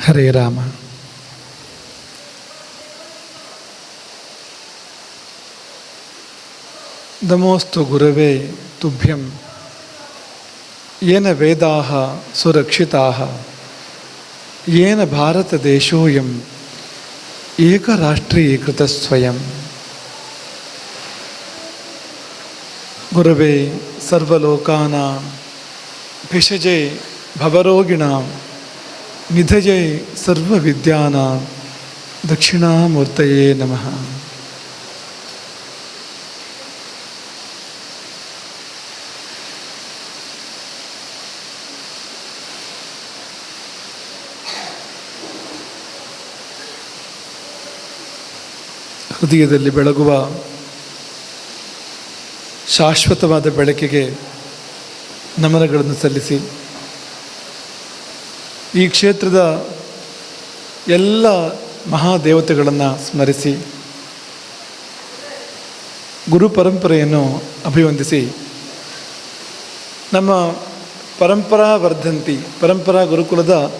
हरे राम नमोस्तु गुरवे तुभ्यं येन वेदाः सुरक्षिताः येन भारतदेशोऽयम् एकराष्ट्रीयकृतस्वयं गुरवे सर्वलोकानां भिषजे भवरोगिणां ಸರ್ವವಿದ್ಯಾನ ಸರ್ವವಿದ್ಯಾನಾಂ ದಕ್ಷಿಣಾಮೂರ್ತಯೇ ನಮಃ. ಹೃದಯದಲ್ಲಿ ಬೆಳಗುವ ಶಾಶ್ವತವಾದ ಬೆಳಕಿಗೆ ನಮನಗಳನ್ನು ಸಲ್ಲಿಸಿ ಈ ಕ್ಷೇತ್ರದ ಎಲ್ಲ ಮಹಾದೇವತೆಗಳನ್ನು ಸ್ಮರಿಸಿ, ಗುರು ಪರಂಪರೆಯನ್ನು ಅಭಿವಂದಿಸಿ, ನಮ್ಮ ಪರಂಪರಾ ವರ್ಧಂತಿ, ಪರಂಪರಾ ಗುರುಕುಲದ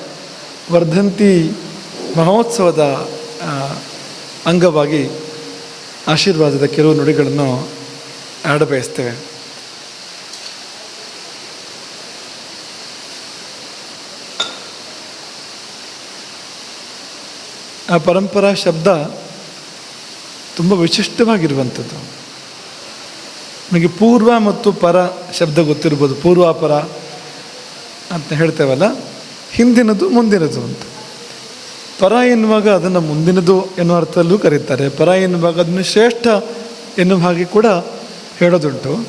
ವರ್ಧಂತಿ ಮಹೋತ್ಸವದ ಅಂಗವಾಗಿ ಆಶೀರ್ವಾದದ ಕೆಲವು ನುಡಿಗಳನ್ನು ಆಡಬಯಸ್ತೇವೆ. ಆ ಪರಂಪರಾ ಶಬ್ದ ತುಂಬ ವಿಶಿಷ್ಟವಾಗಿರುವಂಥದ್ದು. ನಮಗೆ ಪೂರ್ವ ಮತ್ತು ಪರ ಶಬ್ದ ಗೊತ್ತಿರ್ಬೋದು ಪೂರ್ವಾಪರ ಅಂತ ಹೇಳ್ತೇವಲ್ಲ, ಹಿಂದಿನದು ಮುಂದಿನದು ಅಂತ. ಪರ ಎನ್ನುವಾಗ ಅದನ್ನು ಮುಂದಿನದು ಎನ್ನುವ ಅರ್ಥದಲ್ಲೂ ಕರೀತಾರೆ. ಪರ ಎನ್ನುವಾಗ ಅದನ್ನು ಶ್ರೇಷ್ಠ ಎನ್ನುವ ಹಾಗೆ ಕೂಡ ಹೇಳೋದುಂಟು.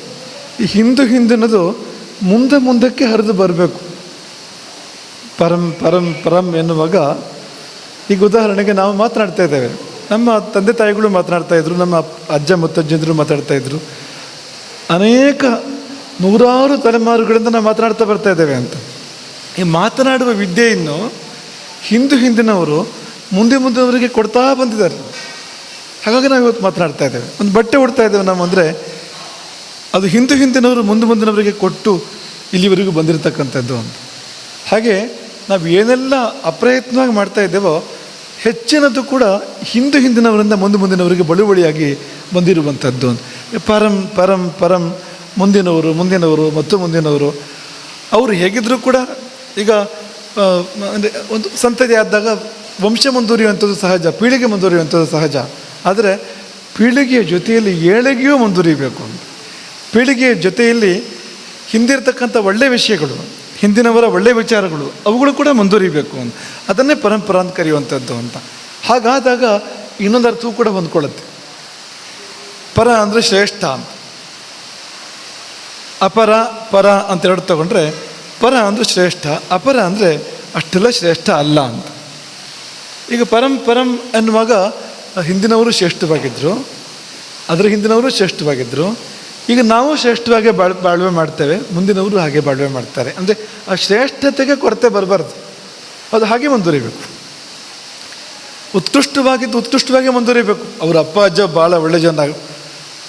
ಈ ಹಿಂದು ಹಿಂದಿನದು ಮುಂದೆ ಮುಂದಕ್ಕೆ ಹರಿದು ಬರಬೇಕು. ಪರಂ ಪರಂ ಪರಂ ಎನ್ನುವಾಗ ಈಗ ಉದಾಹರಣೆಗೆ ನಾವು ಮಾತನಾಡ್ತಾ ಇದ್ದೇವೆ. ನಮ್ಮ ತಂದೆ ತಾಯಿಗಳು ಮಾತನಾಡ್ತಾ ಇದ್ರು, ನಮ್ಮ ಅಜ್ಜ ಮುತ್ತಜ್ಜಂದರು ಮಾತಾಡ್ತಾ ಇದ್ರು. ಅನೇಕ ನೂರಾರು ತಲೆಮಾರುಗಳಿಂದ ನಾವು ಮಾತನಾಡ್ತಾ ಬರ್ತಾ ಇದ್ದೇವೆ ಅಂತ. ಈ ಮಾತನಾಡುವ ವಿದ್ಯೆಯನ್ನು ಹಿಂದೂ ಹಿಂದಿನವರು ಮುಂದೆ ಮುಂದಿನವರಿಗೆ ಕೊಡ್ತಾ ಬಂದಿದ್ದಾರೆ. ಹಾಗಾಗಿ ನಾವು ಇವತ್ತು ಮಾತನಾಡ್ತಾ ಇದ್ದೇವೆ. ಒಂದು ಬಟ್ಟೆ ಉಡ್ತಾ ಇದ್ದೇವೆ ನಾವು ಅಂದರೆ ಅದು ಹಿಂದೂ ಹಿಂದಿನವರು ಮುಂದೆ ಮುಂದಿನವರಿಗೆ ಕೊಟ್ಟು ಇಲ್ಲಿವರೆಗೂ ಬಂದಿರತಕ್ಕಂಥದ್ದು ಅಂತ. ಹಾಗೆ ನಾವು ಏನೆಲ್ಲ ಅಪ್ರಯತ್ನವಾಗಿ ಮಾಡ್ತಾ ಇದ್ದೇವೋ ಹೆಚ್ಚಿನದು ಕೂಡ ಹಿಂದು ಹಿಂದಿನವರಿಂದ ಮುಂದೆ ಮುಂದಿನವರಿಗೆ ಬಳುವಳಿಯಾಗಿ ಬಂದಿರುವಂಥದ್ದು. ಪರಂ ಪರಂ ಪರಂ ಮುಂದಿನವರು ಮುಂದಿನವರು, ಮತ್ತು ಮುಂದಿನವರು. ಅವರು ಹೇಗಿದ್ದರೂ ಕೂಡ ಈಗ ಅಂದರೆ ಒಂದು ಸಂತತಿ ಆದಾಗ ವಂಶ ಮುಂದುವರಿಯುವಂಥದ್ದು ಸಹಜ, ಪೀಳಿಗೆ ಮುಂದುವರಿಯುವಂಥದ್ದು ಸಹಜ. ಆದರೆ ಪೀಳಿಗೆಯ ಜೊತೆಯಲ್ಲಿ ಏಳಿಗೆಯೂ ಮುಂದುವರಿಬೇಕು ಪೀಳಿಗೆಯ ಜೊತೆಯಲ್ಲಿ ಹಿಂದಿರ್ತಕ್ಕಂಥ ಒಳ್ಳೆಯ ವಿಷಯಗಳು. ಹಿಂದಿನವರ ಒಳ್ಳೆಯ ವಿಚಾರಗಳು, ಅವುಗಳು ಕೂಡ ಮುಂದುವರಿಬೇಕು ಅಂತ. ಅದನ್ನೇ ಪರಂಪರ ಅಂತ ಕರೆಯುವಂಥದ್ದು ಅಂತ. ಹಾಗಾದಾಗ ಇನ್ನೊಂದು ಅರ್ಥವೂ ಕೂಡ ಹೊಂದ್ಕೊಳ್ಳುತ್ತೆ. ಪರ ಅಂದರೆ ಶ್ರೇಷ್ಠ ಅಂತ. ಅಪರ, ಪರ ಅಂತ ಎರಡು ತಗೊಂಡ್ರೆ, ಪರ ಅಂದರೆ ಶ್ರೇಷ್ಠ, ಅಪರ ಅಂದರೆ ಅಷ್ಟೆಲ್ಲ ಶ್ರೇಷ್ಠ ಅಲ್ಲ ಅಂತ. ಈಗ ಪರಂ ಪರಂ ಅನ್ನುವಾಗ ಹಿಂದಿನವರು ಶ್ರೇಷ್ಠವಾಗಿದ್ದರು ಅದರ ಹಿಂದಿನವರು ಶ್ರೇಷ್ಠವಾಗಿದ್ದರು ಈಗ ನಾವು ಶ್ರೇಷ್ಠವಾಗಿ ಬಾಳ್ ಬಾಳ್ವೆ ಮಾಡ್ತೇವೆ, ಮುಂದಿನವರು ಹಾಗೆ ಬಾಳ್ವೆ ಮಾಡ್ತಾರೆ. ಅಂದರೆ ಆ ಶ್ರೇಷ್ಠತೆಗೆ ಕೊರತೆ ಬರಬಾರ್ದು. ಅದು ಹಾಗೆ ಮುಂದುವರಿಬೇಕು. ಉತ್ಕೃಷ್ಟವಾಗಿದ್ದು ಉತ್ಕೃಷ್ಟವಾಗಿ ಮುಂದುವರಿಬೇಕು. ಅವ್ರ ಅಪ್ಪ, ಅಜ್ಜ ಭಾಳ ಒಳ್ಳೆ ಜನ.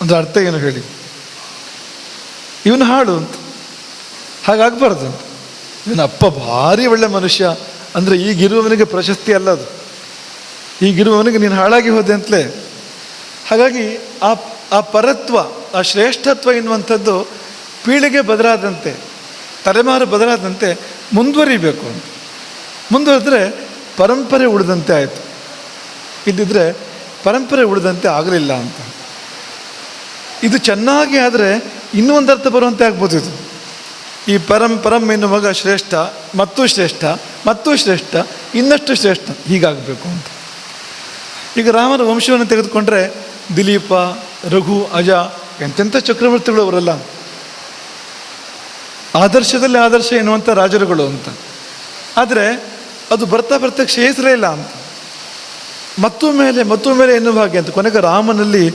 ಅಂದ್ರೆ ಅರ್ಥ ಏನು ಹೇಳಿ? ಇವನು ಹಾಡು ಅಂತ. ಹಾಗಾಗಬಾರ್ದು ಅಂತ. ಇವನ ಅಪ್ಪ ಭಾರಿ ಒಳ್ಳೆ ಮನುಷ್ಯ. ಅಂದರೆ ಈಗಿರುವವನಿಗೆ ಪ್ರಶಸ್ತಿ ಅಲ್ಲ ಅದು. ಈಗಿರುವವನಿಗೆ ನೀನು ಹಾಳಾಗಿ ಹೋದೆ ಅಂತಲೇ. ಹಾಗಾಗಿ ಆ ಆ ಪರತ್ವ ಆ ಶ್ರೇಷ್ಠತ್ವ ಎನ್ನುವಂಥದ್ದು ಪೀಳಿಗೆ ಬದಲಾದಂತೆ, ತಲೆಮಾರು ಬದಲಾದಂತೆ ಮುಂದುವರಿಬೇಕು ಅಂತ. ಮುಂದುವರೆದ್ರೆ ಪರಂಪರೆ ಉಳಿದಂತೆ ಆಯಿತು. ಇದ್ದಿದ್ರೆ ಪರಂಪರೆ ಉಳಿದಂತೆ ಆಗಲಿಲ್ಲ ಅಂತ. ಇದು ಚೆನ್ನಾಗಿ ಆದರೆ ಇನ್ನೂ ಒಂದು ಅರ್ಥ ಬರುವಂತೆ ಆಗ್ಬೋದು ಇದು. ಈ ಪರಂ ಪರಂ ಎನ್ನುವಾಗ ಶ್ರೇಷ್ಠ, ಮತ್ತು ಶ್ರೇಷ್ಠ ಮತ್ತು ಶ್ರೇಷ್ಠ, ಇನ್ನಷ್ಟು ಶ್ರೇಷ್ಠ, ಹೀಗಾಗಬೇಕು ಅಂತ. ಈಗ ರಾಮನ ವಂಶವನ್ನು ತೆಗೆದುಕೊಂಡ್ರೆ ದಿಲೀಪ, ರಘು, ಅಜ ಎಂತೆಂಥ ಚಕ್ರವರ್ತಿಗಳು ಅವರೆಲ್ಲ ಆದರ್ಶದಲ್ಲಿ ಆದರ್ಶ ಎನ್ನುವಂಥ ರಾಜರುಗಳು ಅಂತ. ಆದರೆ ಅದು ಬರ್ತಾ ಬರ್ತಾ ಕ್ಷೇತ್ರ ಇಲ್ಲ ಅಂತ. ಮತ್ತು ಮೇಲೆ ಮತ್ತು ಮೇಲೆ ಎನ್ನುವ ಹಾಗೆ ಅಂತ. ಕೊನೆಗೆ ರಾಮನಲ್ಲಿ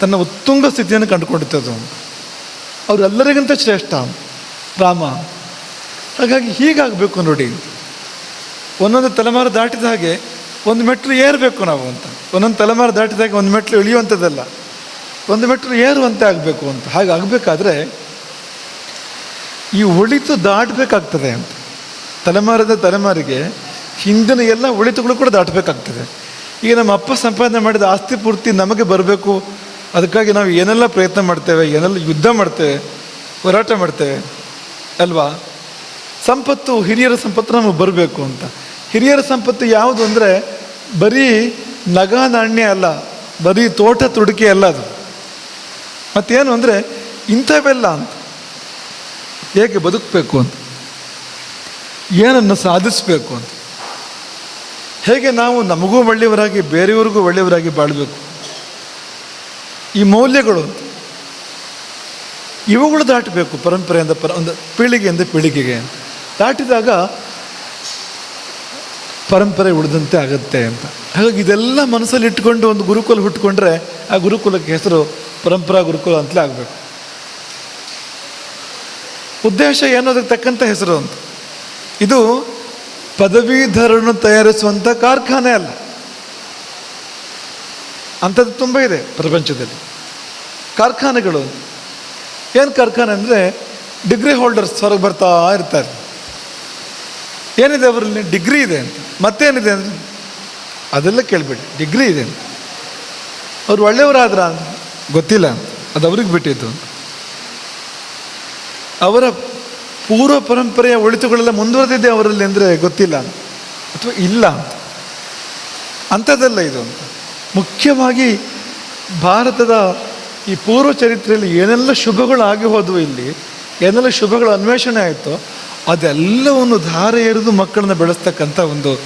ತನ್ನ ಉತ್ತುಂಗ ಸ್ಥಿತಿಯನ್ನು ಕಂಡುಕೊಂಡಿದ್ದದು ಅವರೆಲ್ಲರಿಗಿಂತ ಶ್ರೇಷ್ಠ ರಾಮ. ಹಾಗಾಗಿ ಹೀಗಾಗಬೇಕು ನೋಡಿ. ಒಂದೊಂದು ತಲೆಮಾರು ದಾಟಿದ ಹಾಗೆ ಒಂದು ಮೆಟ್ಲು ಏರಬೇಕು ನಾವು ಅಂತ. ಒಂದೊಂದು ತಲೆಮಾರು ಹಾಗೆ ಒಂದು ಮೆಟ್ಲು ಇಳಿಯುವಂಥದ್ದಲ್ಲ. ಒಂದು ಮೆಟ್ಲು ಏರುವಂತೆ ಆಗಬೇಕು ಅಂತ. ಹಾಗೆ ಆಗಬೇಕಾದ್ರೆ ಈ ಒಳಿತು ದಾಟಬೇಕಾಗ್ತದೆ ಅಂತ. ತಲೆಮಾರದ ತಲೆಮಾರಿಗೆ ಹಿಂದಿನ ಎಲ್ಲ ಒಳಿತುಗಳು ಕೂಡ ದಾಟಬೇಕಾಗ್ತದೆ. ಈಗ ನಮ್ಮ ಅಪ್ಪ ಸಂಪಾದನೆ ಮಾಡಿದ ಆಸ್ತಿ ಪೂರ್ತಿ ನಮಗೆ ಬರಬೇಕು. ಅದಕ್ಕಾಗಿ ನಾವು ಏನೆಲ್ಲ ಪ್ರಯತ್ನ ಮಾಡ್ತೇವೆ, ಏನೆಲ್ಲ ಯುದ್ಧ ಮಾಡ್ತೇವೆ, ಹೋರಾಟ ಮಾಡ್ತೇವೆ, ಅಲ್ವಾ? ಸಂಪತ್ತು, ಹಿರಿಯರ ಸಂಪತ್ತು ನಮಗೆ ಬರಬೇಕು ಅಂತ. ಹಿರಿಯರ ಸಂಪತ್ತು ಯಾವುದು ಅಂದರೆ ಬರೀ ನಗ ನಾಣ್ಯ ಅಲ್ಲ, ಬರೀ ತೋಟ ತುಡಿಕೆ ಅಲ್ಲ ಅದು. ಮತ್ತೇನು ಅಂದರೆ, ಇಂಥವೆಲ್ಲ ಅಂತ. ಹೇಗೆ ಬದುಕಬೇಕು ಅಂತ. ಏನನ್ನು ಸಾಧಿಸಬೇಕು ಅಂತ. ಹೇಗೆ ನಾವು ನಮಗೂ ಒಳ್ಳೆಯವರಾಗಿ, ಬೇರೆಯವ್ರಿಗೂ ಒಳ್ಳೆಯವರಾಗಿ ಬಾಳಬೇಕು. ಈ ಮೌಲ್ಯಗಳು ಇವುಗಳು ದಾಟಬೇಕು ಪರಂಪರೆಯಿಂದ, ಪರ, ಒಂದು ಪೀಳಿಗೆಯಿಂದ ಪೀಳಿಗೆಗೆ ದಾಟಿದಾಗ ಪರಂಪರೆ ಉಳಿದಂತೆ ಆಗುತ್ತೆ ಅಂತ. ಹಾಗಾಗಿ ಇದೆಲ್ಲ ಮನಸ್ಸಲ್ಲಿ ಇಟ್ಕೊಂಡು ಒಂದು ಗುರುಕುಲ ಹುಟ್ಕೊಂಡ್ರೆ, ಆ ಗುರುಕುಲಕ್ಕೆ ಹೆಸರು ಪರಂಪರಾ ಗುರುಕುಲ ಅಂತಲೇ ಆಗಬೇಕು. ಉದ್ದೇಶ ಏನೋದಕ್ಕೆ ತಕ್ಕಂಥ ಹೆಸರು ಅಂತ? ಇದು ಪದವೀಧರನ್ನು ತಯಾರಿಸುವಂಥ ಕಾರ್ಖಾನೆ ಅಲ್ಲ. ಅಂಥದ್ದು ತುಂಬ ಇದೆ ಪ್ರಪಂಚದಲ್ಲಿ. ಕಾರ್ಖಾನೆಗಳು ಏನು ಕಾರ್ಖಾನೆ ಅಂದರೆ ಡಿಗ್ರಿ ಹೋಲ್ಡರ್ಸ್ ಹೊರಗೆ ಬರ್ತಾ ಇರ್ತಾರೆ. ಏನಿದೆ ಅವರಲ್ಲಿ? ಡಿಗ್ರಿ ಇದೆ ಅಂತ. ಮತ್ತೇನಿದೆ ಅಂದರೆ ಅದೆಲ್ಲ ಕೇಳಬೇಡಿ. ಡಿಗ್ರಿ ಇದೆ ಅಂತ. ಅವ್ರು ಒಳ್ಳೆಯವರಾದ್ರ ಗೊತ್ತಿಲ್ಲ. ಅದು ಅವ್ರಿಗೆ ಬಿಟ್ಟಿದ್ದು. ಅವರ ಪೂರ್ವ ಪರಂಪರೆಯ ಒಳಿತುಗಳೆಲ್ಲ ಮುಂದುವರೆದಿದೆ ಅವರಲ್ಲಿ ಅಂದರೆ ಗೊತ್ತಿಲ್ಲ. ಅಥವಾ ಇಲ್ಲ. ಅಂಥದ್ದಲ್ಲ ಇದು. ಮುಖ್ಯವಾಗಿ ಭಾರತದ ಈ ಪೂರ್ವ ಚರಿತ್ರೆಯಲ್ಲಿ ಏನೆಲ್ಲ ಶುಭಗಳು ಆಗಿ ಹೋದವು ಇಲ್ಲಿ, ಏನೆಲ್ಲ ಶುಭಗಳು ಅನ್ವೇಷಣೆ ಆಯಿತೋ, ಅದೆಲ್ಲವನ್ನು ಧಾರೆ ಎರೆದು ಮಕ್ಕಳನ್ನ ಬೆಳೆಸ್ತಕ್ಕಂಥ ಒಂದು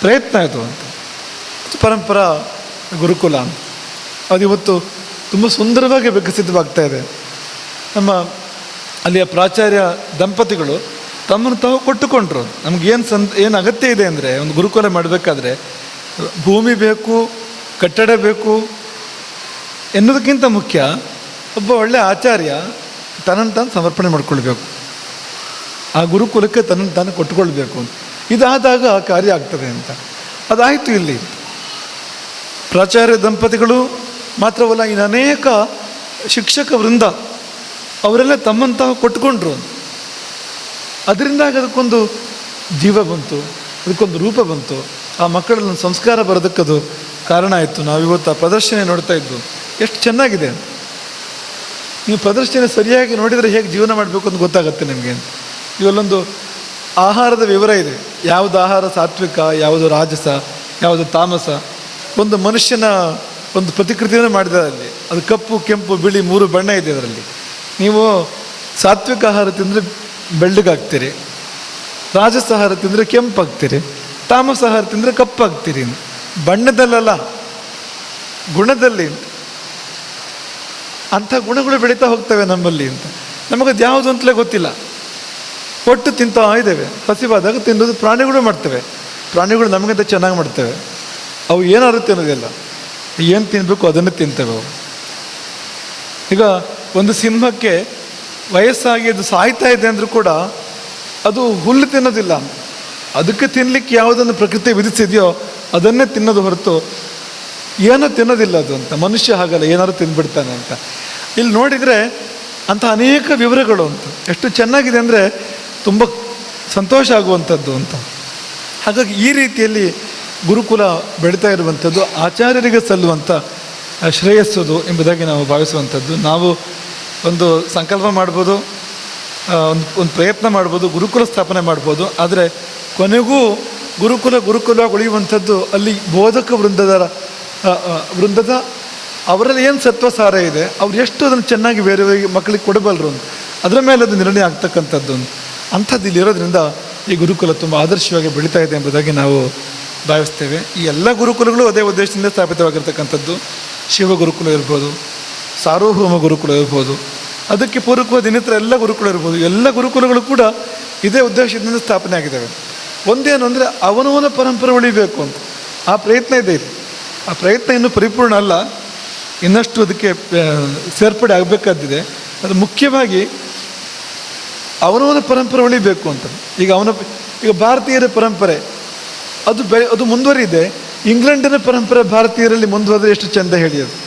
ಪ್ರಯತ್ನ ಇದು ಅಂತ. ಪರಂಪರಾ ಗುರುಕುಲ. ಅದು ಇವತ್ತು ತುಂಬ ಸುಂದರವಾಗಿ ವಿಕಸಿತವಾಗ್ತಾ ಇದೆ ನಮ್ಮ ಅಲ್ಲಿಯ ಪ್ರಾಚಾರ್ಯ ದಂಪತಿಗಳು ತಮ್ಮನ್ನು ತಾವು ಕೊಟ್ಟುಕೊಂಡ್ರು. ನಮಗೇನು ಸಂತ, ಏನು ಅಗತ್ಯ ಇದೆ ಅಂದರೆ, ಒಂದು ಗುರುಕುಲ ಮಾಡಬೇಕಾದ್ರೆ, ಭೂಮಿ ಬೇಕು, ಕಟ್ಟಡ ಬೇಕು, ಎನ್ನುವುದಕ್ಕಿಂತ ಮುಖ್ಯ ಒಬ್ಬ ಒಳ್ಳೆಯ ಆಚಾರ್ಯ ತನ್ನನ್ನು ತಾನು ಸಮರ್ಪಣೆ ಮಾಡಿಕೊಳ್ಬೇಕು. ಆ ಗುರುಕುಲಕ್ಕೆ ತನ್ನನ್ನು ತಾನು ಕೊಟ್ಟುಕೊಳ್ಬೇಕು. ಇದಾದಾಗ ಆ ಕಾರ್ಯ ಆಗ್ತದೆ ಅಂತ. ಅದಾಯಿತು ಇಲ್ಲಿ. ಪ್ರಾಚಾರ್ಯ ದಂಪತಿಗಳು ಮಾತ್ರವಲ್ಲ ಇನ್ನು ಅನೇಕ ಶಿಕ್ಷಕ ವೃಂದ ಅವರೆಲ್ಲ ತಮ್ಮಂತಹ ತಾವು ಕೊಟ್ಟುಕೊಂಡ್ರು ಅದರಿಂದಾಗಿ ಅದಕ್ಕೊಂದು ಜೀವ ಬಂತು, ಅದಕ್ಕೊಂದು ರೂಪ ಬಂತು. ಆ ಮಕ್ಕಳಲ್ಲಿ ಸಂಸ್ಕಾರ ಬರೋದಕ್ಕದು ಕಾರಣ ಆಯಿತು. ನಾವಿವತ್ತು ಆ ಪ್ರದರ್ಶನ ನೋಡ್ತಾ ಇದ್ದು ಎಷ್ಟು ಚೆನ್ನಾಗಿದೆ. ನೀವು ಪ್ರದರ್ಶನ ಸರಿಯಾಗಿ ನೋಡಿದರೆ ಹೇಗೆ ಜೀವನ ಮಾಡಬೇಕು ಅಂತ ಗೊತ್ತಾಗುತ್ತೆ ನಿಮಗೆ. ಇವಲ್ಲೊಂದು ಆಹಾರದ ವಿವರ ಇದೆ. ಯಾವುದು ಆಹಾರ ಸಾತ್ವಿಕ, ಯಾವುದು ರಾಜಸ, ಯಾವುದು ತಾಮಸ. ಒಂದು ಮನುಷ್ಯನ ಒಂದು ಪ್ರತಿಕೃತಿಯನ್ನು ಮಾಡಿದ್ದಾರೆ ಅಲ್ಲಿ. ಅದು ಕಪ್ಪು, ಕೆಂಪು, ಬಿಳಿ, ಮೂರು ಬಣ್ಣ ಇದೆ ಅದರಲ್ಲಿ. ನೀವು ಸಾತ್ವಿಕ ಆಹಾರ ತಿಂದರೆ ಬೆಳ್ಳಗಾಗ್ತೀರಿ. ರಾಜಸ ಆಹಾರ ತಿಂದರೆ ಕೆಂಪಾಗ್ತೀರಿ. ತಾಮಸ ಆಹಾರ ತಿಂದರೆ ಕಪ್ಪಾಗ್ತೀರಿ. ಬಣ್ಣದಲ್ಲಲ್ಲ, ಗುಣದಲ್ಲಿ ಅಂಥ ಗುಣಗಳು ಬೆಳೀತಾ ಹೋಗ್ತವೆ ನಮ್ಮಲ್ಲಿ ಅಂತ. ನಮಗದು ಯಾವುದು ಅಂತಲೇ ಗೊತ್ತಿಲ್ಲ. ಒಟ್ಟು ತಿಂತಾ ಇದ್ದೇವೆ. ಹಸಿವಾದಾಗ ತಿನ್ನೋದು ಪ್ರಾಣಿಗಳು ಮಾಡ್ತವೆ. ಪ್ರಾಣಿಗಳು ನಮಗಿಂತ ಚೆನ್ನಾಗಿ ಮಾಡ್ತವೆ. ಅವು ಏನಾದ್ರು ತಿನ್ನೋದಿಲ್ಲ ಏನು ತಿನ್ನಬೇಕು ಅದನ್ನು ತಿಂತವೆ. ಈಗ ಒಂದು ಸಿಂಹಕ್ಕೆ ವಯಸ್ಸಾಗಿ ಅದು ಸಾಯ್ತಾ ಇದೆ ಅಂದರೂ ಕೂಡ ಅದು ಹುಲ್ಲು ತಿನ್ನೋದಿಲ್ಲ. ಅದಕ್ಕೆ ತಿನ್ನಲಿಕ್ಕೆ ಯಾವುದನ್ನು ಪ್ರಕೃತಿ ವಿಧಿಸಿದೆಯೋ ಅದನ್ನೇ ತಿನ್ನೋದು ಹೊರತು ಏನೂ ತಿನ್ನೋದಿಲ್ಲ ಅದು ಅಂತ. ಮನುಷ್ಯ ಹಾಗಲ್ಲ, ಏನಾದ್ರು ತಿಂದ್ಬಿಡ್ತಾನೆ ಅಂತ. ಇಲ್ಲಿ ನೋಡಿದರೆ ಅಂಥ ಅನೇಕ ವಿವರಗಳು ಅಂತ. ಎಷ್ಟು ಚೆನ್ನಾಗಿದೆ ಅಂದರೆ ತುಂಬ ಸಂತೋಷ ಆಗುವಂಥದ್ದು ಅಂತ. ಹಾಗಾಗಿ ಈ ರೀತಿಯಲ್ಲಿ ಗುರುಕುಲ ಬೆಳೀತಾ ಇರುವಂಥದ್ದು, ಆಚಾರ್ಯರಿಗೆ ಸಲ್ಲುವಂಥ ಶ್ರೇಯಸ್ಸುದು ಎಂಬುದಾಗಿ ನಾವು ಭಾವಿಸುವಂಥದ್ದು ನಾವು ಒಂದು ಸಂಕಲ್ಪ ಮಾಡ್ಬೋದು ಒಂದು ಒಂದು ಪ್ರಯತ್ನ ಮಾಡ್ಬೋದು, ಗುರುಕುಲ ಸ್ಥಾಪನೆ ಮಾಡ್ಬೋದು, ಆದರೆ ಕೊನೆಗೂ ಗುರುಕುಲ ಗುರುಕುಲ ಉಳಿಯುವಂಥದ್ದು ಅಲ್ಲಿ ಬೋಧಕ ವೃಂದದ ವೃಂದದ ಅವರಲ್ಲಿ ಏನು ಸತ್ವ ಸಾರ ಇದೆ, ಅವ್ರು ಎಷ್ಟು ಅದನ್ನು ಚೆನ್ನಾಗಿ ಬೇರೆ ಮಕ್ಕಳಿಗೆ ಕೊಡಬಲ್ಲರು ಅದರ ಮೇಲೆ ಅದು ನಿರ್ಣಯ ಆಗ್ತಕ್ಕಂಥದ್ದು. ಅಂಥದ್ದು ಇಲ್ಲಿರೋದ್ರಿಂದ ಈ ಗುರುಕುಲ ತುಂಬ ಆದರ್ಶವಾಗಿ ಬೆಳೀತಾ ಇದೆ ಎಂಬುದಾಗಿ ನಾವು ಭಾವಿಸ್ತೇವೆ. ಈ ಎಲ್ಲ ಗುರುಕುಲಗಳು ಅದೇ ಉದ್ದೇಶದಿಂದ ಸ್ಥಾಪಿತವಾಗಿರ್ತಕ್ಕಂಥದ್ದು ಶಿವ ಗುರುಕುಲ ಇರ್ಬೋದು, ಸಾರ್ವಭೌಮ ಗುರುಕುಲ ಇರ್ಬೋದು, ಅದಕ್ಕೆ ಪೂರಕವಾದ ಇನ್ನಿತರ ಎಲ್ಲ ಗುರುಕುಲ ಇರ್ಬೋದು. ಎಲ್ಲ ಗುರುಕುಲಗಳು ಕೂಡ ಇದೇ ಉದ್ದೇಶದಿಂದ ಸ್ಥಾಪನೆ ಆಗಿದ್ದಾವೆ. ಒಂದೇನು ಅಂದರೆ ಅವನವನ ಪರಂಪರೆ ಉಳಿಬೇಕು ಅಂತ. ಆ ಪ್ರಯತ್ನ ಇದೆ ಆ ಪ್ರಯತ್ನ ಇನ್ನೂ ಪರಿಪೂರ್ಣ ಅಲ್ಲ. ಇನ್ನಷ್ಟು ಅದಕ್ಕೆ ಸೇರ್ಪಡೆ ಆಗಬೇಕಾದಿದೆ ಅದು ಮುಖ್ಯವಾಗಿ ಅವನವನ ಪರಂಪರೆ ಉಳಿಬೇಕು ಅಂತ. ಈಗ ಅವನ, ಈಗ ಭಾರತೀಯರ ಪರಂಪರೆ ಅದು ಬೆ, ಅದು ಮುಂದುವರಿದೆ. ಇಂಗ್ಲೆಂಡಿನ ಪರಂಪರೆ ಭಾರತೀಯರಲ್ಲಿ ಮುಂದುವರೆದ್ರೆ ಎಷ್ಟು ಚೆಂದ ಹೇಳಿ ಅದು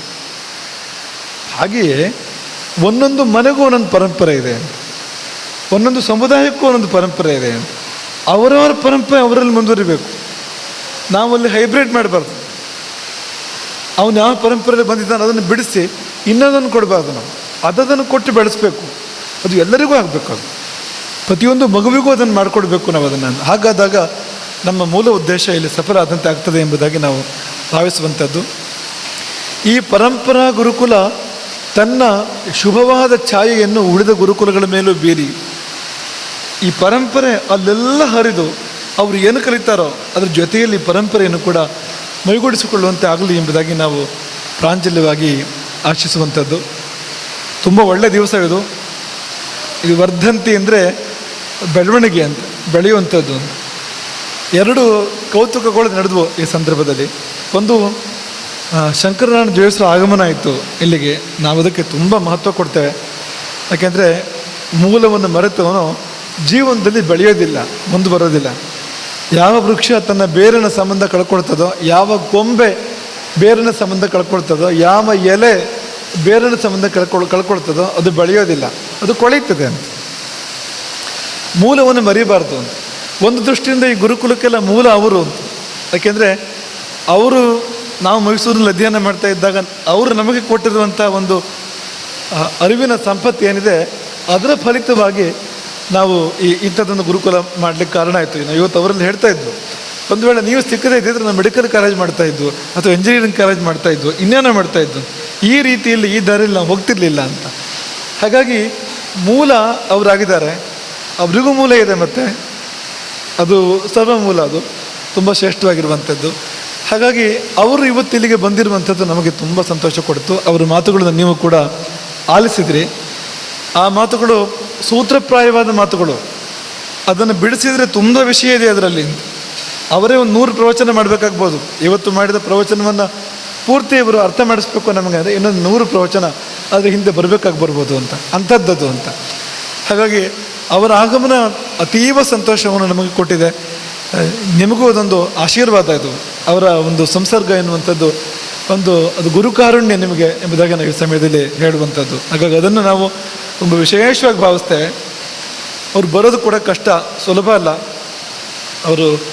ಹಾಗೆಯೇ ಒಂದೊಂದು ಮನೆಗೂ ಒಂದೊಂದು ಪರಂಪರೆ ಇದೆ. ಒಂದೊಂದು ಸಮುದಾಯಕ್ಕೂ ಒಂದೊಂದು ಪರಂಪರೆ ಇದೆ. ಅವರವರ ಪರಂಪರೆ ಅವರಲ್ಲಿ ಮುಂದುವರಿಬೇಕು. ನಾವಲ್ಲಿ ಹೈಬ್ರಿಡ್ ಮಾಡಬಾರ್ದು. ಅವನು ಯಾವ ಪರಂಪರೆಯಲ್ಲಿ ಬಂದಿದ್ದಾನೆ ಅದನ್ನು ಬಿಡಿಸಿ ಇನ್ನೊಂದನ್ನು ಕೊಡಬಾರ್ದು ನಾವು. ಅದನ್ನು ಕೊಟ್ಟು ಬೆಳೆಸಬೇಕು. ಅದು ಎಲ್ಲರಿಗೂ ಆಗಬೇಕು ಅದು. ಪ್ರತಿಯೊಂದು ಮಗುವಿಗೂ ಅದನ್ನು ಮಾಡಿಕೊಡ್ಬೇಕು ನಾವು ಅದನ್ನು. ಹಾಗಾದಾಗ ನಮ್ಮ ಮೂಲ ಉದ್ದೇಶ ಇಲ್ಲಿ ಸಫಲ ಆದಂತೆ ಆಗ್ತದೆ ಎಂಬುದಾಗಿ ನಾವು ಭಾವಿಸುವಂಥದ್ದು. ಈ ಪರಂಪರಾ ಗುರುಕುಲ ತನ್ನ ಶುಭವಾದ ಛಾಯೆಯನ್ನು ಉಳಿದ ಗುರುಕುಲಗಳ ಮೇಲೂ ಬೀರಿ. ಈ ಪರಂಪರೆ ಅಲ್ಲೆಲ್ಲ ಹರಿದು ಅವರು ಏನು ಕಲಿತಾರೋ ಅದರ ಜೊತೆಯಲ್ಲಿ ಪರಂಪರೆಯನ್ನು ಕೂಡ ಮೈಗೂಡಿಸಿಕೊಳ್ಳುವಂತೆ ಆಗಲಿ ಎಂಬುದಾಗಿ ನಾವು ಪ್ರಾಂಜಲ್ಯವಾಗಿ ಆಶಿಸುವಂಥದ್ದು. ತುಂಬ ಒಳ್ಳೆಯ ದಿವಸವಿದು ಇದು. ವರ್ಧಂತಿ ಅಂದರೆ ಬೆಳವಣಿಗೆ ಅಂತ, ಬೆಳೆಯುವಂಥದ್ದು ಎರಡು ಕೌತುಕಗಳು ನಡೆದವು ಈ ಸಂದರ್ಭದಲ್ಲಿ. ಒಂದು ಶಂಕರನಾರಾಯಣ ದೇವಸ್ಥರ ಆಗಮನ ಆಯಿತು ಇಲ್ಲಿಗೆ. ನಾವು ಅದಕ್ಕೆ ತುಂಬ ಮಹತ್ವ ಕೊಡ್ತೇವೆ. ಯಾಕೆಂದರೆ ಮೂಲವನ್ನು ಮರೆತವನು ಜೀವನದಲ್ಲಿ ಬೆಳೆಯೋದಿಲ್ಲ ಮುಂದೆ ಬರೋದಿಲ್ಲ ಯಾವ ವೃಕ್ಷ ತನ್ನ ಬೇರಿನ ಸಂಬಂಧ ಕಳ್ಕೊಳ್ತದೋ, ಯಾವ ಕೊಂಬೆ ಬೇರಿನ ಸಂಬಂಧ ಕಳ್ಕೊಳ್ತದೋ, ಯಾವ ಎಲೆ ಬೇರಿನ ಸಂಬಂಧ ಕಳ್ಕೊಳ್, ಕಳ್ಕೊಳ್ತದೋ, ಅದು ಬೆಳೆಯೋದಿಲ್ಲ. ಅದು ಕೊಳೆಯುತ್ತದೆ ಅಂತ. ಮೂಲವನ್ನು ಮರಿಬಾರ್ದು ಅಂತ. ಒಂದು ದೃಷ್ಟಿಯಿಂದ ಈ ಗುರುಕುಲಕ್ಕೆಲ್ಲ ಮೂಲ ಅವರು ಅಂತ. ಯಾಕೆಂದರೆ ಅವರು ನಾವು ಮೈಸೂರಿನಲ್ಲಿ ಅಧ್ಯಯನ ಮಾಡ್ತಾ ಇದ್ದಾಗ ಅವರು ನಮಗೆ ಕೊಟ್ಟಿರುವಂಥ ಒಂದು ಅರಿವಿನ ಸಂಪತ್ತು ಏನಿದೆ, ಅದರ ಫಲಿತವಾಗಿ ನಾವು ಈ ಇಂಥದ್ದೊಂದು ಗುರುಕುಲ ಮಾಡಲಿಕ್ಕೆ ಕಾರಣ ಆಯಿತು. ನಾವು ಇವತ್ತು ಅವರಲ್ಲಿ ಹೇಳ್ತಾ ಇದ್ವು ಒಂದು ವೇಳೆ ನೀವು ಸಿಕ್ಕದೇ ಇದ್ದಿದ್ರೆ ನಾವು ಮೆಡಿಕಲ್ ಕಾಲೇಜ್ ಮಾಡ್ತಾ ಇದ್ವು ಅಥವಾ ಇಂಜಿನಿಯರಿಂಗ್ ಕಾಲೇಜ್ ಮಾಡ್ತಾ ಇದ್ವು ಇನ್ನೇನೋ ಮಾಡ್ತಾ ಇದ್ವು ಈ ರೀತಿಯಲ್ಲಿ ಈ ದಾರಿಯಲ್ಲಿ ನಾವು ಹೋಗ್ತಿರ್ಲಿಲ್ಲ ಅಂತ. ಹಾಗಾಗಿ ಮೂಲ ಅವರಾಗಿದ್ದಾರೆ, ಅವರಿಗೂ ಮೂಲ ಇದೆ ಮತ್ತು. ಅದು ಸರ್ವಮೂಲ ಅದು ತುಂಬ ಶ್ರೇಷ್ಠವಾಗಿರುವಂಥದ್ದು. ಹಾಗಾಗಿ ಅವರು ಇವತ್ತು ಇಲ್ಲಿಗೆ ಬಂದಿರುವಂಥದ್ದು ನಮಗೆ ತುಂಬ ಸಂತೋಷ ಕೊಡ್ತು. ಅವರ ಮಾತುಗಳನ್ನು ನೀವು ಕೂಡ ಆಲಿಸಿದ್ರಿ. ಆ ಮಾತುಗಳು ಸೂತ್ರಪ್ರಾಯವಾದ ಮಾತುಗಳು. ಅದನ್ನು ಬಿಡಿಸಿದರೆ ತುಂಬ ವಿಷಯ ಇದೆ ಅದರಲ್ಲಿ. ಅವರೇ ಒಂದು ನೂರು ಪ್ರವಚನ ಮಾಡಬೇಕಾಗ್ಬೋದು. ಇವತ್ತು ಮಾಡಿದ ಪ್ರವಚನವನ್ನು ಪೂರ್ತಿ ಇವರು ಅರ್ಥ ಮಾಡಿಸ್ಬೇಕು ನಮಗೆ ಅಂದರೆ ಇನ್ನೊಂದು ನೂರು ಪ್ರವಚನ ಅದರ ಹಿಂದೆ ಬರಬೇಕಾಗಿ ಬರ್ಬೋದು ಅಂತ, ಅಂಥದ್ದದು ಅಂತ. ಹಾಗಾಗಿ ಅವರ ಆಗಮನ ಅತೀವ ಸಂತೋಷವನ್ನು ನಮಗೆ ಕೊಟ್ಟಿದೆ. ನಿಮಗೂ ಅದೊಂದು ಆಶೀರ್ವಾದ ಇದು. ಅವರ ಒಂದು ಸಂಸರ್ಗ ಎನ್ನುವಂಥದ್ದು ಒಂದು, ಅದು ಗುರುಕಾರುಣ್ಯ ನಿಮಗೆ ಎಂಬುದಾಗಿ ನಾವು ಈ ಸಮಯದಲ್ಲಿ ಹೇಳುವಂಥದ್ದು. ಹಾಗಾಗಿ ಅದನ್ನು ನಾವು ತುಂಬ ವಿಶೇಷವಾಗಿ ಭಾವಿಸ್ತೇವೆ. ಅವ್ರು ಬರೋದು ಕೂಡ ಕಷ್ಟ, ಸುಲಭ ಅಲ್ಲ. ಅವರು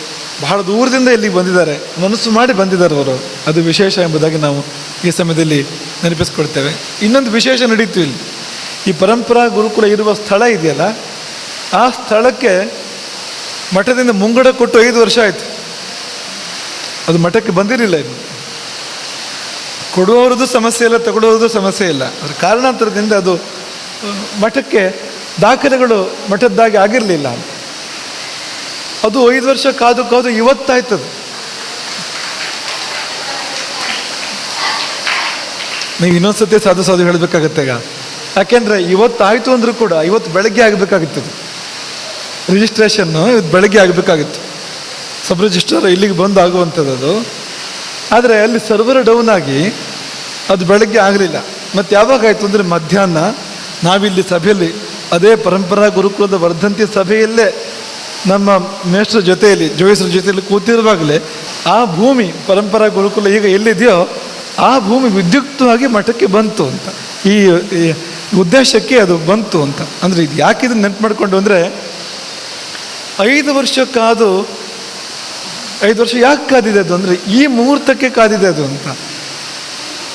ಬಹಳ ದೂರದಿಂದ ಇಲ್ಲಿಗೆ ಬಂದಿದ್ದಾರೆ. ಮನಸ್ಸು ಮಾಡಿ ಬಂದಿದ್ದಾರೆ ಅವರು. ಅದು ವಿಶೇಷ ಎಂಬುದಾಗಿ ನಾವು ಈ ಸಮಯದಲ್ಲಿ ನೆನಪಿಸ್ಕೊಳ್ತೇವೆ. ಇನ್ನೊಂದು ವಿಶೇಷ ನಡೀತು ಇಲ್ಲಿ. ಈ ಪರಂಪರಾ ಗುರುಕುಲ ಇರುವ ಸ್ಥಳ ಇದೆಯಲ್ಲ ಆ ಸ್ಥಳಕ್ಕೆ ಮಠದಿಂದ ಮುಂಗಡ ಕೊಟ್ಟು ಐದು ವರ್ಷ ಆಯಿತು. ಅದು ಮಠಕ್ಕೆ ಬಂದಿರಲಿಲ್ಲ ಇನ್ನು. ಕೊಡುವವ್ರದ್ದು ಸಮಸ್ಯೆ ಇಲ್ಲ ತಗೊಳ್ಳೋರದ್ದು ಸಮಸ್ಯೆ ಇಲ್ಲ. ಅದ್ರ ಕಾರಣಾಂತರದಿಂದ ಅದು ಮಠಕ್ಕೆ ದಾಖಲೆಗಳು ಮಠದ್ದಾಗಿ ಆಗಿರಲಿಲ್ಲ. ಅದು ಐದು ವರ್ಷ ಕಾದು ಕಾದು ಇವತ್ತಾಯ್ತದೆ. ನೀವು ಇನ್ನೊಂದ್ಸತಿ ಸಾಧು ಸಾಧು ಹೇಳಬೇಕಾಗತ್ತೆ ಈಗ. ಯಾಕೆಂದರೆ ಇವತ್ತಾಯಿತು ಅಂದರೂ ಕೂಡ, ಇವತ್ತು ಬೆಳಗ್ಗೆ ಆಗಬೇಕಾಗುತ್ತದೆ. ರಿಜಿಸ್ಟ್ರೇಷನ್ನು ಇದು ಬೆಳಗ್ಗೆ ಆಗಬೇಕಾಗಿತ್ತು. ಸಬ್ ರಿಜಿಸ್ಟ್ರಾರ್ ಇಲ್ಲಿಗೆ ಬಂದು ಆಗುವಂಥದ್ದು ಆದರೆ ಅಲ್ಲಿ ಸರ್ವರ್ ಡೌನ್ ಆಗಿ ಅದು ಬೆಳಗ್ಗೆ ಆಗಲಿಲ್ಲ. ಮತ್ತು ಯಾವಾಗ ಆಯಿತು ಅಂದರೆ ಮಧ್ಯಾಹ್ನ ನಾವಿಲ್ಲಿ ಸಭೆಯಲ್ಲಿ, ಅದೇ ಪರಂಪರಾ ಗುರುಕುಲದ ವರ್ಧಂತಿ ಸಭೆಯಲ್ಲೇ ನಮ್ಮ ಮೇಷ್ಟ್ರ ಜೊತೆಯಲ್ಲಿ, ಜೋಯಿಸ್ರ ಜೊತೆಯಲ್ಲಿ ಕೂತಿರುವಾಗಲೇ ಆ ಭೂಮಿ ಪರಂಪರಾ ಗುರುಕುಲ ಈಗ ಎಲ್ಲಿದೆಯೋ ಆ ಭೂಮಿ ವಿದ್ಯುಕ್ತವಾಗಿ ಮಠಕ್ಕೆ ಬಂತು ಅಂತ. ಈ ಉದ್ದೇಶಕ್ಕೆ ಅದು ಬಂತು ಅಂತ. ಅಂದರೆ ಇದು ಯಾಕೆ ಇದನ್ನು ನೆನಪು ಮಾಡಿಕೊಂಡು ಅಂದರೆ ಐದು ವರ್ಷ ಕಾದು, ಐದು ವರ್ಷ ಯಾಕೆ ಕಾದಿದೆ ಅದು ಅಂದರೆ, ಈ ಮುಹೂರ್ತಕ್ಕೆ ಕಾದಿದೆ ಅದು ಅಂತ.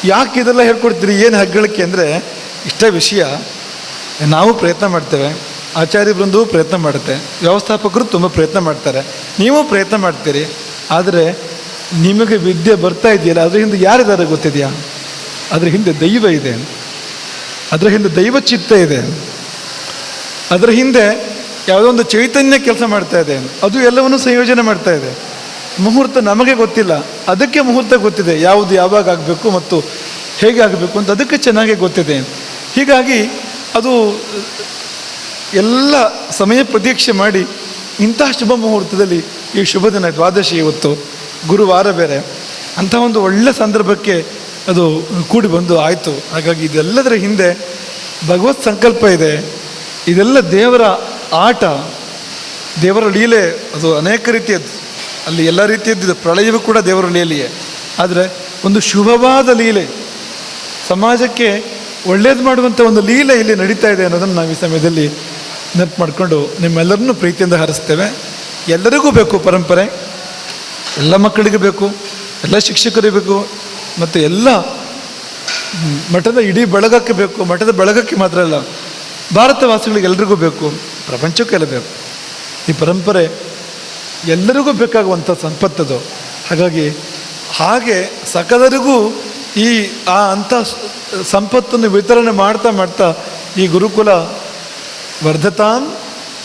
ಯಾಕೆ ಇದೆಲ್ಲ ಹೇಳ್ಕೊಡ್ತೀರಿ, ಏನು ಹಗ್ಗಳಿಕೆ ಅಂದರೆ, ಇಷ್ಟ ವಿಷಯ. ನಾವು ಪ್ರಯತ್ನ ಮಾಡ್ತೇವೆ, ಆಚಾರ್ಯ ಬೃಂದವು ಪ್ರಯತ್ನ ಮಾಡುತ್ತೆ, ವ್ಯವಸ್ಥಾಪಕರು ತುಂಬ ಪ್ರಯತ್ನ ಮಾಡ್ತಾರೆ. ನೀವು ಪ್ರಯತ್ನ ಮಾಡ್ತೀರಿ, ಆದರೆ ನಿಮಗೆ ವಿದ್ಯೆ ಬರ್ತಾ ಇದೆಯಲ್ಲ, ಅದ್ರ ಹಿಂದೆ ಯಾರಿದ್ದಾರೆ ಗೊತ್ತಿದೆಯಾ? ಅದ್ರ ಹಿಂದೆ ದೈವ ಇದೆ. ಅದರ ಹಿಂದೆ ದೈವ ಚಿತ್ತ ಇದೆ. ಅದರ ಹಿಂದೆ ಯಾವುದೋ ಒಂದು ಚೈತನ್ಯ ಕೆಲಸ ಮಾಡ್ತಾ ಇದೆ. ಅದು ಎಲ್ಲವನ್ನು ಸಂಯೋಜನೆ ಮಾಡ್ತಾ ಇದೆ. ಮುಹೂರ್ತ ನಮಗೆ ಗೊತ್ತಿಲ್ಲ. ಅದಕ್ಕೆ ಮುಹೂರ್ತ ಗೊತ್ತಿದೆ. ಯಾವುದು ಯಾವಾಗ ಆಗಬೇಕು ಮತ್ತು ಹೇಗೆ ಆಗಬೇಕು ಅಂತ ಅದಕ್ಕೆ ಚೆನ್ನಾಗಿ ಗೊತ್ತಿದೆ. ಹೀಗಾಗಿ ಅದು ಎಲ್ಲ ಸಮಯ ಪ್ರತೀಕ್ಷೆ ಮಾಡಿ ಇಂತಹ ಶುಭ ಮುಹೂರ್ತದಲ್ಲಿ ಈ ಶುಭ ದಿನ, ದ್ವಾದಶಿ ಇವತ್ತು, ಗುರುವಾರ ಬೇರೆ. ಅಂತಹ ಒಂದು ಒಳ್ಳೆ ಸಂದರ್ಭಕ್ಕೆ ಅದು ಕೂಡಿ ಬಂದು ಆಯಿತು. ಹಾಗಾಗಿ ಇದೆಲ್ಲದರ ಹಿಂದೆ ಭಗವತ್ ಸಂಕಲ್ಪ ಇದೆ. ಇದೆಲ್ಲ ದೇವರ ಆಟ ದೇವರ ಲೀಲೆ ಅದು ಅನೇಕ ರೀತಿಯದ್ದು. ಅಲ್ಲಿ ಎಲ್ಲ ರೀತಿಯದ್ದು ಪ್ರಳಯವೂ ಕೂಡ ದೇವರ ಲೀಲೆಯೇ. ಆದರೆ ಒಂದು ಶುಭವಾದ ಲೀಲೆ. ಸಮಾಜಕ್ಕೆ ಒಳ್ಳೇದು ಮಾಡುವಂಥ ಒಂದು ಲೀಲೆ ಇಲ್ಲಿ ನಡೀತಾ ಇದೆ ಅನ್ನೋದನ್ನು ನಾವು ಈ ಸಮಯದಲ್ಲಿ ನೆನಪು ಮಾಡಿಕೊಂಡು ನಿಮ್ಮೆಲ್ಲರನ್ನೂ ಪ್ರೀತಿಯಿಂದ ಹರಿಸ್ತೇವೆ. ಎಲ್ಲರಿಗೂ ಬೇಕು ಪರಂಪರೆ. ಎಲ್ಲ ಮಕ್ಕಳಿಗೆ ಬೇಕು, ಎಲ್ಲ ಶಿಕ್ಷಕರಿಗೆ ಬೇಕು, ಮತ್ತು ಎಲ್ಲ ಮಠದ ಇಡೀ ಬಳಗಕ್ಕೆ ಬೇಕು, ಮಠದ ಬಳಗಕ್ಕೆ ಮಾತ್ರ ಅಲ್ಲ, ಭಾರತವಾಸಿಗಳಿಗೆ ಎಲ್ರಿಗೂ ಬೇಕು. ಪ್ರಪಂಚಕ್ಕೆಲ್ಲ ಗೆಲ್ಲಬೇಕು ಈ ಪರಂಪರೆ ಎಲ್ಲರಿಗೂ ಬೇಕಾಗುವಂಥ ಸಂಪತ್ತದು. ಹಾಗಾಗಿ ಹಾಗೆ ಸಕಲರಿಗೂ ಈ, ಆ ಅಂಥ ಸಂಪತ್ತನ್ನು ವಿತರಣೆ ಮಾಡ್ತಾ ಮಾಡ್ತಾ ಈ ಗುರುಕುಲ ವರ್ಧತಾನ್,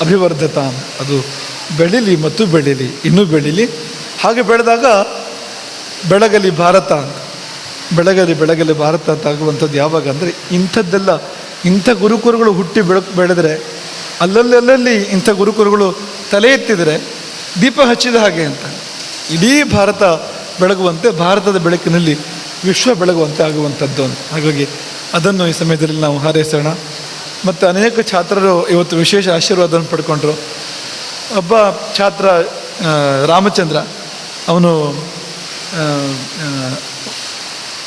ಅಭಿವರ್ಧತಾನ್. ಅದು ಬೆಳೀಲಿ ಮತ್ತು ಬೆಳೀಲಿ, ಇನ್ನೂ ಬೆಳೀಲಿ. ಹಾಗೆ ಬೆಳೆದಾಗ ಬೆಳಗಲಿ ಭಾರತ ಅಂತ. ಬೆಳಗಲಿ ಬೆಳಗಲಿ ಭಾರತ ಅಂತ ಆಗುವಂಥದ್ದು ಯಾವಾಗ ಅಂದರೆ ಇಂಥದ್ದೆಲ್ಲ ಇಂಥ ಗುರುಕುರುಗಳು ಹುಟ್ಟಿ ಬೆಳಕು ಬೆಳೆದರೆ ಅಲ್ಲಲ್ಲಿ ಅಲ್ಲಲ್ಲಿ ಇಂಥ ಗುರುಕುರುಗಳು ತಲೆ ಎತ್ತಿದರೆ ದೀಪ ಹಚ್ಚಿದ ಹಾಗೆ ಅಂತ. ಇಡೀ ಭಾರತ ಬೆಳಗುವಂತೆ, ಭಾರತದ ಬೆಳಕಿನಲ್ಲಿ ವಿಶ್ವ ಬೆಳಗುವಂತೆ ಆಗುವಂಥದ್ದು ಅಂತ. ಹಾಗಾಗಿ ಅದನ್ನು ಈ ಸಮಯದಲ್ಲಿ ನಾವು ಹಾರೈಸೋಣ. ಮತ್ತು ಅನೇಕ ಛಾತ್ರರು ಇವತ್ತು ವಿಶೇಷ ಆಶೀರ್ವಾದವನ್ನು ಪಡ್ಕೊಂಡ್ರು. ಒಬ್ಬ ಛಾತ್ರ ರಾಮಚಂದ್ರ, ಅವನು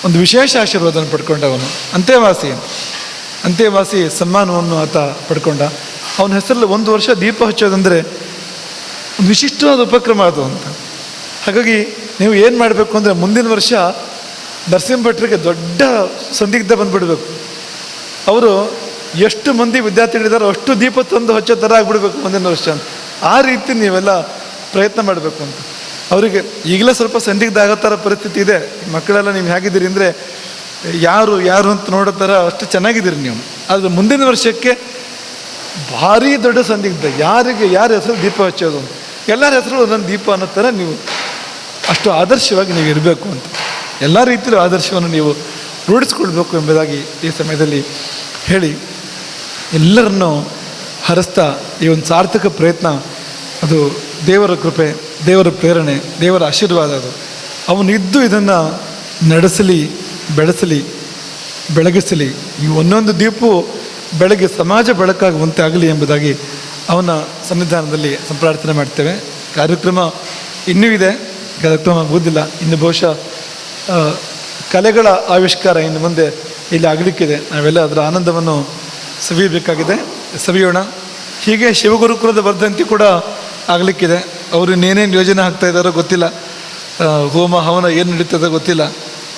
ಒಂದು ವಿಶೇಷ ಆಶೀರ್ವಾದವನ್ನು ಪಡ್ಕೊಂಡವನು. ಅಂತೆವಾಸಿ ಅಂತೆವಾಸಿ ಸನ್ಮಾನವನ್ನು ಆತ ಪಡ್ಕೊಂಡ. ಅವನ ಹೆಸರಲ್ಲಿ ಒಂದು ವರ್ಷ ದೀಪ ಹಚ್ಚೋದಂದರೆ ಒಂದು ವಿಶಿಷ್ಟವಾದ ಉಪಕ್ರಮ ಅದು ಅಂತ. ಹಾಗಾಗಿ ನೀವು ಏನು ಮಾಡಬೇಕು ಅಂದರೆ ಮುಂದಿನ ವರ್ಷ ನರಸಿಂಹಭಟ್ರಿಗೆ ದೊಡ್ಡ ಸಂದಿಗ್ಧ ಬಂದುಬಿಡಬೇಕು. ಅವರು ಎಷ್ಟು ಮಂದಿ ವಿದ್ಯಾರ್ಥಿಗಳಿದ್ದಾರೋ ಅಷ್ಟು ದೀಪ ತಂದು ಹಚ್ಚೋ ಥರ ಆಗಿಬಿಡ್ಬೇಕು ಮುಂದಿನ ವರ್ಷ ಅಂತ. ಆ ರೀತಿ ನೀವೆಲ್ಲ ಪ್ರಯತ್ನ ಮಾಡಬೇಕು ಅಂತ. ಅವರಿಗೆ ಈಗಲೇ ಸ್ವಲ್ಪ ಸಂದಿಗ್ಧ ಆಗೋ ಥರ ಪರಿಸ್ಥಿತಿ ಇದೆ. ಮಕ್ಕಳೆಲ್ಲ ನೀವು ಹೇಗಿದ್ದೀರಿ ಅಂದರೆ ಯಾರು ಯಾರು ಅಂತ ನೋಡೋ ಥರ ಅಷ್ಟು ಚೆನ್ನಾಗಿದ್ದೀರಿ ನೀವು. ಆದರೆ ಮುಂದಿನ ವರ್ಷಕ್ಕೆ ಭಾರಿ ದೊಡ್ಡ ಸಂದಿಗ್ಧ ಯಾರಿಗೆ ಯಾರ ಹೆಸರು ದೀಪ ಹಚ್ಚೋದು ಅಂತ. ಎಲ್ಲರ ಹೆಸರು ಒಂದೊಂದು ದೀಪ ಅನ್ನೋ ಥರ ನೀವು ಅಷ್ಟು ಆದರ್ಶವಾಗಿ ನೀವು ಇರಬೇಕು ಅಂತ. ಎಲ್ಲ ರೀತಿಯಲ್ಲೂ ಆದರ್ಶವನ್ನು ನೀವು ರೂಢಿಸ್ಕೊಳ್ಬೇಕು ಎಂಬುದಾಗಿ ಈ ಸಮಯದಲ್ಲಿ ಹೇಳಿ ಎಲ್ಲರನ್ನು ಹರಿಸ್ತಾ ಈ ಒಂದು ಸಾರ್ಥಕ ಪ್ರಯತ್ನ, ಅದು ದೇವರ ಕೃಪೆ, ದೇವರ ಪ್ರೇರಣೆ, ದೇವರ ಆಶೀರ್ವಾದ ಅದು. ಅವನಿದ್ದು ಇದನ್ನು ನಡೆಸಲಿ, ಬೆಳೆಸಲಿ, ಬೆಳಗಿಸಲಿ. ಈ ಒಂದೊಂದು ದೀಪವು ಬೆಳಗ್ಗೆ ಸಮಾಜ ಬೆಳಕಾಗುವಂತೆ ಆಗಲಿ ಎಂಬುದಾಗಿ ಅವನ ಸನ್ನಿಧಾನದಲ್ಲಿ ಸಂಪ್ರಾರ್ಥನೆ ಮಾಡ್ತೇವೆ. ಕಾರ್ಯಕ್ರಮ ಇನ್ನೂ ಇದೆ. ಕಾರ್ಯಕ್ರಮ ಆಗುವುದಿಲ್ಲ ಇನ್ನು ಬಹುಶಃ ಕಲೆಗಳ ಆವಿಷ್ಕಾರ ಇನ್ನು ಮುಂದೆ ಇಲ್ಲಿ ಆಗಲಿಕ್ಕಿದೆ. ನಾವೆಲ್ಲ ಅದರ ಆನಂದವನ್ನು ಸವಿಯಬೇಕಾಗಿದೆ. ಸವಿಯೋಣ. ಹೀಗೆ ಶಿವಗುರುಕುಲದ ವರ್ಧಂತಿ ಕೂಡ ಆಗಲಿಕ್ಕಿದೆ. ಅವರು ಇನ್ನೇನೇನು ಯೋಜನೆ ಹಾಕ್ತಾ ಇದ್ದಾರೋ ಗೊತ್ತಿಲ್ಲ. ಹೋಮ, ಹವನ ಏನು ನಡೀತದೋ ಗೊತ್ತಿಲ್ಲ.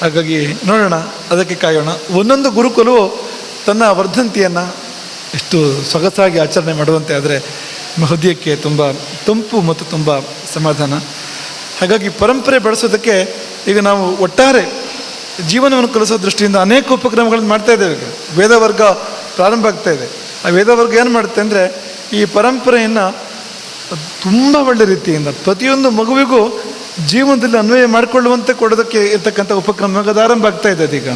ಹಾಗಾಗಿ ನೋಡೋಣ. ಅದಕ್ಕೆ ಕಾಯೋಣ. ಒಂದೊಂದು ಗುರುಕುಲವು ತನ್ನ ವರ್ಧಂತಿಯನ್ನು ಎಷ್ಟು ಸೊಗಸಾಗಿ ಆಚರಣೆ ಮಾಡುವಂತೆ ಆದರೆ ಹೃದಯಕ್ಕೆ ತುಂಬ ತಂಪು ಮತ್ತು ತುಂಬ ಸಮಾಧಾನ. ಹಾಗಾಗಿ ಪರಂಪರೆ ಬೆಳೆಸೋದಕ್ಕೆ ಈಗ ನಾವು ಒಟ್ಟಾರೆ ಜೀವನವನ್ನು ಕಲಿಸೋ ದೃಷ್ಟಿಯಿಂದ ಅನೇಕ ಉಪಕ್ರಮಗಳನ್ನು ಮಾಡ್ತಾ ಇದ್ದೇವೆ ಈಗ. ವೇದ ವರ್ಗ ಪ್ರಾರಂಭ ಆಗ್ತಾ ಇದೆ. ಆ ವೇದ ವರ್ಗ ಏನು ಮಾಡುತ್ತೆ ಅಂದರೆ ಈ ಪರಂಪರೆಯನ್ನು ತುಂಬ ಒಳ್ಳೆ ರೀತಿಯಿಂದ ಪ್ರತಿಯೊಂದು ಮಗುವಿಗೂ ಜೀವನದಲ್ಲಿ ಅನ್ವಯ ಮಾಡಿಕೊಳ್ಳುವಂತೆ ಕೊಡೋದಕ್ಕೆ ಇರ್ತಕ್ಕಂಥ ಉಪಕ್ರಮ ಆರಂಭ ಆಗ್ತಾ ಇದೆ ಅದೀಗ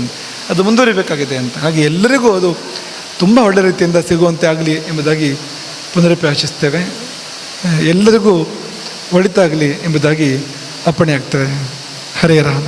ಅದು ಮುಂದುವರಿಬೇಕಾಗಿದೆ ಅಂತ. ಹಾಗೆ ಎಲ್ಲರಿಗೂ ಅದು ತುಂಬ ಒಳ್ಳೆ ರೀತಿಯಿಂದ ಸಿಗುವಂತೆ ಆಗಲಿ ಎಂಬುದಾಗಿ ಪುನರಪಿ ಆಶಿಸ್ತೇವೆ ಎಲ್ಲರಿಗೂ ಒಳಿತಾಗಲಿ ಎಂಬುದಾಗಿ ಅಪ್ಪಣೆ ಆಗ್ತದೆ ಹರೇ ರಾಮ.